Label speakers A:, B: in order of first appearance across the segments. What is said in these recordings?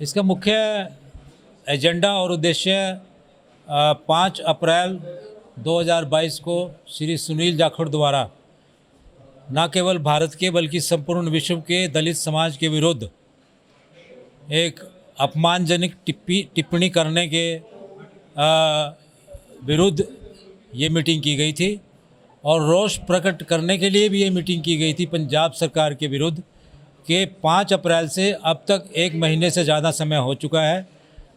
A: इसका मुख्य एजेंडा और उद्देश्य पाँच अप्रैल 2022 को श्री सुनील जाखड़ द्वारा न केवल भारत के बल्कि संपूर्ण विश्व के दलित समाज के विरुद्ध एक अपमानजनक टिप्पी, टिप्पणी करने के विरुद्ध ये मीटिंग की गई थी और रोष प्रकट करने के लिए भी ये मीटिंग की गई थी पंजाब सरकार के विरुद्ध। कि पाँच अप्रैल से अब तक एक महीने से ज़्यादा समय हो चुका है।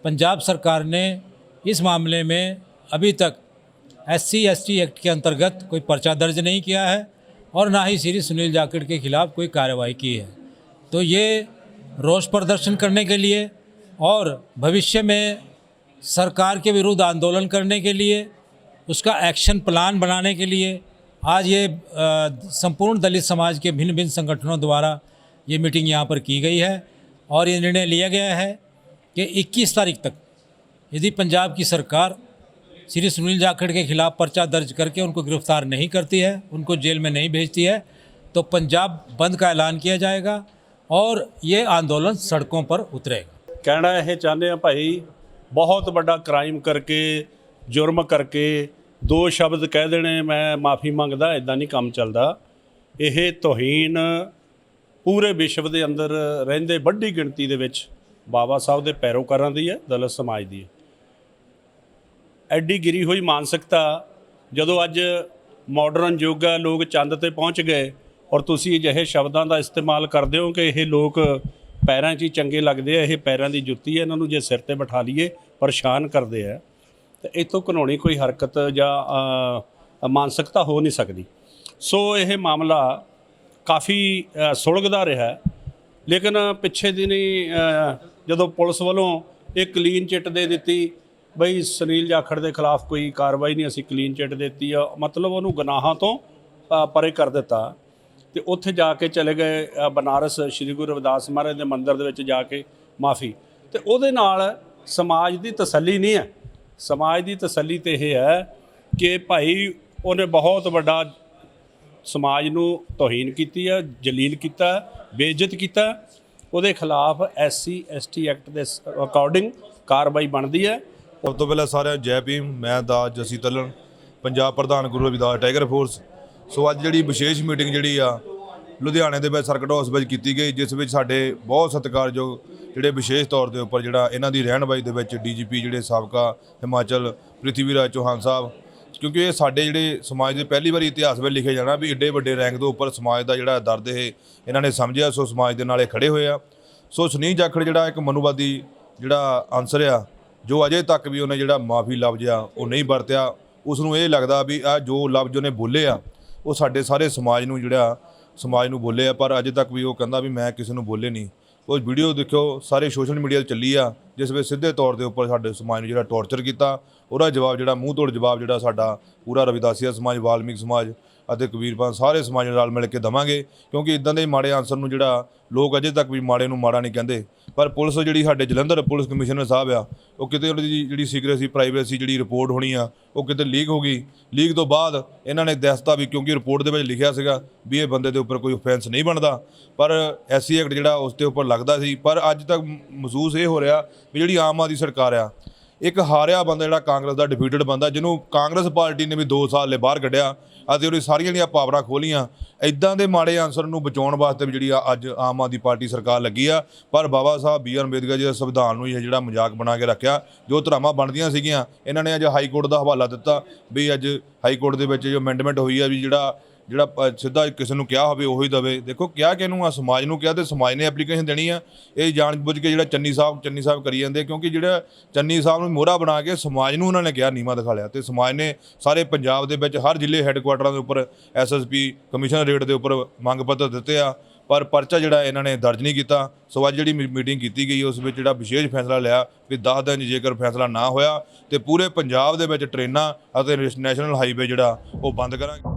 A: पंजाब सरकार ने इस मामले में अभी तक S C S T act के अंतर्गत कोई पर्चा दर्ज नहीं किया है और ना ही श्री सुनील जाखड़ के खिलाफ़ कोई कार्रवाई की है। तो ये रोष प्रदर्शन करने के लिए और भविष्य में सरकार के विरुद्ध आंदोलन करने के लिए, उसका एक्शन प्लान बनाने के लिए आज ये संपूर्ण दलित समाज के भिन्न भिन्न संगठनों द्वारा ये मीटिंग यहाँ पर की गई है और ये निर्णय लिया गया है कि 21 तारीख तक यदि पंजाब की सरकार श्री सुनील जाखड़ के खिलाफ पर्चा दर्ज करके उनको गिरफ्तार नहीं करती है उनको जेल में नहीं भेजती है तो पंजाब बंद का ऐलान किया जाएगा और ये आंदोलन सड़कों पर उतरेगा
B: ਕਹਿਣਾ ਇਹ ਚਾਹੁੰਦੇ ਆ ਭਾਈ ਬਹੁਤ ਵੱਡਾ ਕ੍ਰਾਈਮ ਕਰਕੇ ਜੁਰਮ ਕਰਕੇ ਦੋ ਸ਼ਬਦ ਕਹਿ ਦੇਣੇ ਮੈਂ ਮਾਫੀ ਮੰਗਦਾ ਇਦਾਂ ਨਹੀਂ ਕੰਮ ਚੱਲਦਾ ਇਹ ਤੋਹੀਨ ਪੂਰੇ ਵਿਸ਼ਵ ਦੇ ਅੰਦਰ ਰਹਿੰਦੇ ਵੱਡੀ ਗਿਣਤੀ ਦੇ ਵਿੱਚ ਬਾਬਾ ਸਾਹਿਬ ਦੇ ਪੈਰੋਕਾਰਾਂ ਦੀ ਹੈ, ਦਲਿਤ ਸਮਾਜ ਦੀ ਹੈ। ਐਡੀ ਗਿਰੀ ਹੋਈ ਮਾਨਸਿਕਤਾ, ਜਦੋਂ ਅੱਜ ਮਾਡਰਨ ਯੁੱਗ ਹੈ, ਲੋਕ ਚੰਦ ਤੇ ਪਹੁੰਚ ਗਏ ਔਰ ਤੁਸੀਂ ਅਜਿਹੇ ਸ਼ਬਦਾਂ ਦਾ ਇਸਤੇਮਾਲ ਕਰਦੇ ਹੋ ਕਿ ਇਹ ਲੋਕ ਪੈਰਾਂ 'ਚ ਹੀ ਚੰਗੇ ਲੱਗਦੇ ਆ, ਇਹ ਪੈਰਾਂ ਦੀ ਜੁੱਤੀ ਹੈ, ਇਹਨਾਂ ਨੂੰ ਜੇ ਸਿਰ ਤੇ ਬਿਠਾ ਲਈਏ, ਪਰੇਸ਼ਾਨ ਕਰਦੇ ਆ। ਤੇ ਇਤੋਂ ਕਾਨੂੰਨੀ ਕੋਈ ਹਰਕਤ ਜਾਂ ਮਾਨਸਿਕਤਾ ਹੋ ਨਹੀਂ ਸਕਦੀ। ਸੋ ਇਹ ਮਾਮਲਾ ਕਾਫੀ ਸੁਲਗਦਾ ਰਿਹਾ। ਲੇਕਿਨ ਪਿੱਛੇ ਦਿਨੀ ਜਦੋਂ ਪੁਲਿਸ ਵੱਲੋਂ ਇੱਕ ਕਲੀਨ ਚਿੱਟ ਦੇ ਦਿੱਤੀ, ਬਈ ਸੁਨੀਲ ਜਾਖੜ ਦੇ ਖਿਲਾਫ ਕੋਈ ਕਾਰਵਾਈ ਨਹੀਂ, ਅਸੀਂ ਕਲੀਨ ਚਿੱਟ ਦਿੱਤੀ ਆ, ਮਤਲਬ ਉਹਨੂੰ ਗੁਨਾਹਾਂ ਤੋਂ ਪਰੇ ਕਰ ਦਿੱਤਾ। ਤੇ ਉੱਥੇ ਜਾ ਕੇ ਚਲੇ ਗਏ ਬਨਾਰਸ ਸ੍ਰੀ ਗੁਰੂ ਰਵਿਦਾਸ ਮਹਾਰਾਜ ਦੇ ਮੰਦਿਰ ਦੇ ਵਿੱਚ ਜਾ ਕੇ ਮਾਫੀ। ਤੇ ਉਹਦੇ ਨਾਲ ਸਮਾਜ ਦੀ ਤਸੱਲੀ ਨਹੀਂ ਹੈ। ਸਮਾਜ ਦੀ ਤਸੱਲੀ ਤੇ ਇਹ ਹੈ ਕਿ ਭਾਈ, ਉਹਨੇ ਬਹੁਤ ਵੱਡਾ ਸਮਾਜ ਨੂੰ ਤੋਹੀਨ ਕੀਤੀ ਆ, ਜਲੀਲ ਕੀਤਾ, ਬੇਇੱਜ਼ਤ ਕੀਤਾ। ਉਹਦੇ ਖਿਲਾਫ ਐਸਸੀ, ਐਸਟੀ ਐਕਟ ਦੇ ਅਕੋਰਡਿੰਗ ਕਾਰਵਾਈ ਬਣਦੀ ਹੈ।
C: ਸਭ ਤੋਂ ਪਹਿਲਾਂ ਸਾਰਿਆਂ ਨੂੰ ਜੈ ਭੀਮ, ਮੈਂ ਦਾ ਜਸੀ ਤਲਣ, ਪੰਜਾਬ ਪ੍ਰਧਾਨ Guru Ravidas tiger force. So ਅੱਜ ਜਿਹੜੀ ਵਿਸ਼ੇਸ਼ ਮੀਟਿੰਗ ਜਿਹੜੀ ਆ, ਲੁਧਿਆਣੇ ਦੇ ਵਿੱਚ ਸਰਕਟ ਹਾਊਸ ਵਿੱਚ ਕੀਤੀ ਗਈ, ਜਿਸ ਵਿੱਚ ਸਾਡੇ ਬਹੁਤ ਸਤਿਕਾਰਯੋਗ ਜਿਹੜੇ ਵਿਸ਼ੇਸ਼ ਤੌਰ ਦੇ ਉੱਪਰ ਜਿਹੜਾ ਇਹਨਾਂ ਦੀ ਰਹਿਨਬਾਈ ਦੇ ਵਿੱਚ ਡੀਜੀਪੀ ਜਿਹੜੇ ਸਾਬਕਾ ਹਿਮਾਚਲ ਪ੍ਰਿਥਵੀਰਾਜ ਚੌਹਾਨ ਸਾਹਿਬ ਕਿਉਂਕਿ ਇਹ ਸਾਡੇ ਜਿਹੜੇ ਸਮਾਜ ਦੇ ਪਹਿਲੀ ਵਾਰੀ ਇਤਿਹਾਸ ਵਿੱਚ ਲਿਖੇ ਜਾਣਾ ਵੀ ਏਡੇ ਵੱਡੇ ਰੈਂਕ ਦੇ ਉੱਪਰ ਸਮਾਜ ਦਾ ਜਿਹੜਾ ਦਰਦ ਇਹ ਇਹਨਾਂ ਨੇ ਸਮਝਿਆ, ਸੋ ਸਮਾਜ ਦੇ ਨਾਲ ਇਹ ਖੜੇ ਹੋਏ ਆ। ਸੋ ਸੁਨੀਲ ਜਾਖੜ ਜਿਹੜਾ ਇੱਕ ਮਨੁਵਾਦੀ ਜਿਹੜਾ ਆਨਸਰ ਆ, ਜੋ ਅਜੇ ਤੱਕ ਵੀ ਉਹਨੇ ਜਿਹੜਾ ਮਾਫੀ ਲਫ਼ਜ਼ ਆ, ਉਹ ਨਹੀਂ ਵਰਤਿਆ ਉਸ ਨੂੰ ਇਹ ਲੱਗਦਾ ਵੀ ਆ ਜੋ ਲਫ਼ਜ਼ ਉਹਨੇ ਬੋਲੇ ਆ, ਉਹ ਸਾਡੇ ਸਾਰੇ ਸਮਾਜ ਨੂੰ ਜਿਹੜਾ ਸਮਾਜ ਨੂੰ ਬੋਲੇ ਆ, ਪਰ ਅਜੇ ਤੱਕ ਵੀ ਉਹ ਕਹਿੰਦਾ ਵੀ ਮੈਂ ਕਿਸੇ ਨੂੰ ਬੋਲੇ ਨਹੀਂ। ਉਹ ਵੀਡੀਓ ਦੇਖਿਓ, ਸਾਰੇ ਸੋਸ਼ਲ ਮੀਡੀਆ ਤੇ ਚੱਲੀ ਆ। ਜਿਸ ਵਿੱਚ ਸਿੱਧੇ ਤੌਰ ਦੇ ਉੱਪਰ ਸਾਡੇ ਸਮਾਜ ਨੂੰ ਜਿਹੜਾ ਟੌਰਚਰ ਕੀਤਾ, ਉਹਦਾ ਜਵਾਬ ਜਿਹੜਾ ਮੂੰਹ ਤੋੜ ਜਵਾਬ ਜਿਹੜਾ ਸਾਡਾ ਪੂਰਾ ਰਵਿਦਾਸੀਆ ਸਮਾਜ, ਵਾਲਮੀਕ ਸਮਾਜ ਅਤੇ ਕਬੀਰਪੰਥ ਸਾਰੇ ਸਮਾਜ ਨੂੰ ਨਾਲ ਮਿਲ ਕੇ ਦਵਾਂਗੇ, ਕਿਉਂਕਿ ਇਦਾਂ ਦੇ ਮਾੜੇ ਆਨਸਰ ਨੂੰ ਜਿਹੜਾ ਲੋਕ ਅਜੇ ਤੱਕ ਵੀ ਮਾੜੇ ਨੂੰ ਮਾੜਾ ਨਹੀਂ ਕਹਿੰਦੇ। ਪਰ ਪੁਲਿਸ ਜਿਹੜੀ ਸਾਡੇ ਜਲੰਧਰ ਪੁਲਿਸ ਕਮਿਸ਼ਨਰ ਸਾਹਿਬ ਆ, ਉਹ ਕਿਤੇ ਉਹਦੀ ਜਿਹੜੀ ਸੀਕ੍ਰੇਸੀ ਪ੍ਰਾਈਵੇਸੀ ਜਿਹੜੀ ਰਿਪੋਰਟ ਹੋਣੀ ਆ, ਉਹ ਕਿਤੇ ਲੀਕ ਹੋ ਗਈ। ਲੀਕ ਤੋਂ ਬਾਅਦ ਇਹਨਾਂ ਨੇ ਦੱਸਤਾ ਵੀ ਕਿਉਂਕਿ ਰਿਪੋਰਟ ਦੇ ਵਿੱਚ ਲਿਖਿਆ ਸੀਗਾ ਵੀ ਇਹ ਬੰਦੇ ਦੇ ਉੱਪਰ ਕੋਈ ਆਫੈਂਸ ਨਹੀਂ ਬਣਦਾ। ਪਰ ਐਸਸੀ ਐਕਟ ਜਿਹੜਾ ਉਸ ਦੇ ਉੱਪਰ ਲੱਗਦਾ ਸੀ, ਪਰ ਅੱਜ ਤੱਕ ਮਹਿਸੂਸ ਇਹ ਹੋ ਰਿਹਾ ਵੀ ਜਿਹੜੀ ਆਮ ਆਦਮੀ ਸਰਕਾਰ ਆ ਇੱਕ ਹਾਰਿਆ ਬੰਦਾ ਜਿਹੜਾ ਕਾਂਗਰਸ ਦਾ ਡਿਫੀਟਡ ਬੰਦਾ, ਜਿਹਨੂੰ ਕਾਂਗਰਸ ਪਾਰਟੀ ਨੇ ਵੀ 2 ਸਾਲ ਲਈ ਬਾਹਰ ਕੱਢਿਆ, ਅਤੇ ਉਹਦੀ ਸਾਰੀਆਂ ਜਿਹੜੀਆਂ ਪਾਵਰਾਂ ਖੋਲੀਆਂ। ਇਦਾਂ ਦੇ ਮਾੜੇ ਆਨਸਰ ਨੂੰ ਬਚਾਉਣ ਵਾਸਤੇ ਵੀ ਜਿਹੜੀ ਆ ਅੱਜ ਆਮ ਆਦਮੀ ਪਾਰਟੀ ਸਰਕਾਰ ਲੱਗੀ ਆ। ਪਰ ਬਾਬਾ ਸਾਹਿਬ ਬੀ ਆਰ ਅੰਬੇਦਕਰ ਜੀ ਦੇ ਸੰਵਿਧਾਨ ਨੂੰ ਇਹ ਜਿਹੜਾ ਮਜ਼ਾਕ ਬਣਾ ਕੇ ਰੱਖਿਆ, ਜੋ ਧਰਾਵਾਂ ਬਣਦੀਆਂ ਸੀਗੀਆਂ, ਇਹਨਾਂ ਨੇ ਅੱਜ ਹਾਈ ਕੋਰਟ ਦਾ ਹਵਾਲਾ ਦਿੱਤਾ ਵੀ ਅੱਜ ਹਾਈ ਕੋਰਟ ਦੇ ਵਿੱਚ ਜੋ ਅਮੈਂਡਮੈਂਟ ਹੋਈ ਆ ਵੀ ਜਿਹੜਾ ਜਿਹੜਾ ਪ- ਸਿੱਧਾ ਕਿਸੇ ਨੂੰ ਕਿਹਾ ਹੋਵੇ, ਉਹੀ ਦਵੇ। ਦੇਖੋ, ਕਿਹਾ ਕਿਹਨੂੰ ਆ ਸਮਾਜ ਨੂੰ ਕਿਹਾ ਤੇ ਸਮਾਜ ਨੇ ਐਪਲੀਕੇਸ਼ਨ ਦੇਣੀ ਆ। ਇਹ ਜਾਣ ਬੁੱਝ ਕੇ ਜਿਹੜਾ ਚੰਨੀ ਸਾਹਿਬ ਚੰਨੀ ਸਾਹਿਬ ਕਰੀ ਜਾਂਦੇ ਕਿਉਂਕਿ ਜਿਹੜਾ ਚੰਨੀ ਸਾਹਿਬ ਨੂੰ ਮੋਹਰਾ ਬਣਾ ਕੇ ਸਮਾਜ ਨੂੰ ਉਹਨਾਂ ਨੇ ਕਿਹਾ ਨੀਮਾ ਦਿਖਾ ਲਿਆ। ਤੇ ਸਮਾਜ ਨੇ ਸਾਰੇ ਪੰਜਾਬ ਦੇ ਵਿੱਚ ਹਰ ਜ਼ਿਲ੍ਹੇ ਹੈੱਡਕੁਆਟਰਾਂ ਦੇ ਉੱਪਰ ਐਸਐਸਪੀ ਕਮਿਸ਼ਨਰ ਰੇਟ ਦੇ ਉੱਪਰ ਮੰਗ ਪੱਤਰ ਦਿੱਤੇ ਆ। ਪਰ ਪਰਚਾ ਜਿਹੜਾ ਇਹਨਾਂ ਨੇ ਦਰਜ ਨਹੀਂ ਕੀਤਾ। ਸੋ ਅੱਜ ਜਿਹੜੀ ਮੀਟਿੰਗ ਕੀਤੀ ਗਈ, ਉਸ ਵਿੱਚ ਜਿਹੜਾ ਵਿਸ਼ੇਸ਼ ਫੈਸਲਾ ਲਿਆ ਵੀ 10 ਦਿਨ 'ਚ ਜੇਕਰ ਫੈਸਲਾ ਨਾ ਹੋਇਆ ਤੇ ਪੂਰੇ ਪੰਜਾਬ ਦੇ ਵਿੱਚ ਟ੍ਰੇਨਾਂ ਅਤੇ ਨੈਸ਼ਨਲ ਹਾਈਵੇ ਜਿਹੜਾ, ਉਹ ਬੰਦ ਕਰਾਂਗੇ।